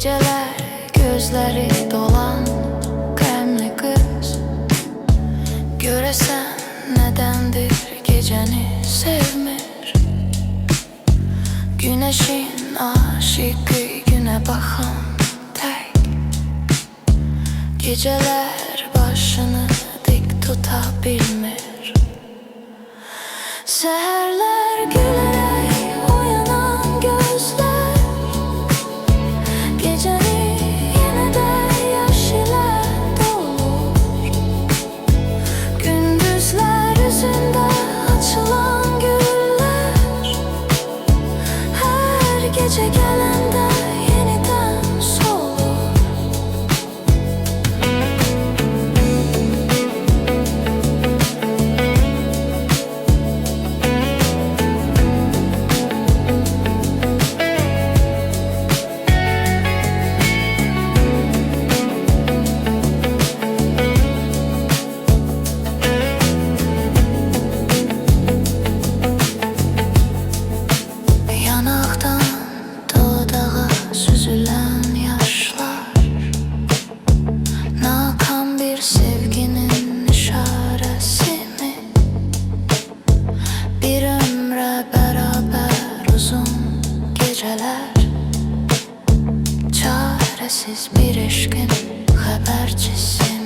Geceler gözleri dolan kremli kız. Göresen nedendir geceni sevmir. Güneşin aşıkı güne bakan tek. Geceler başını dik tutabilmir. Seherler Sensiz bir eşkin habercisi.